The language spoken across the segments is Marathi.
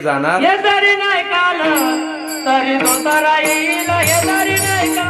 जाणार? येदारी नाही काल तरी दोतारा येईल येदारी नाही काल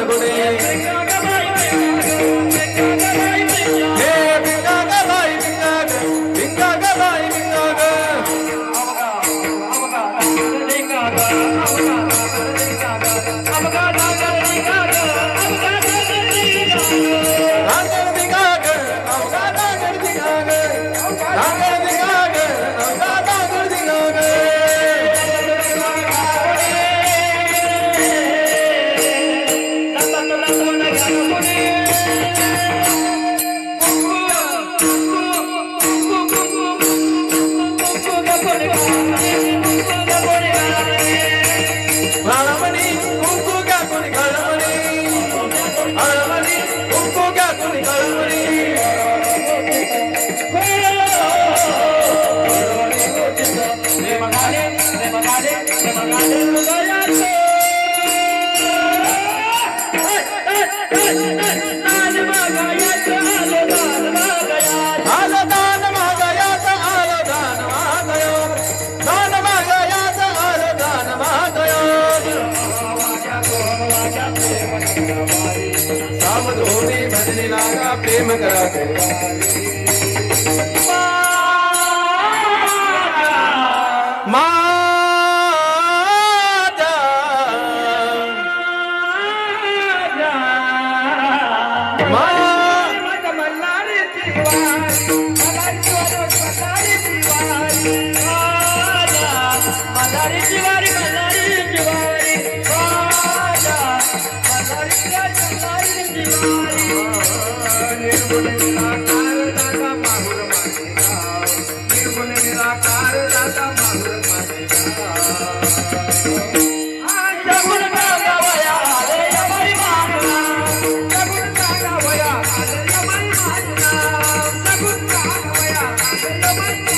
ಗುಣೇ सावध होणे लागा प्रेम करा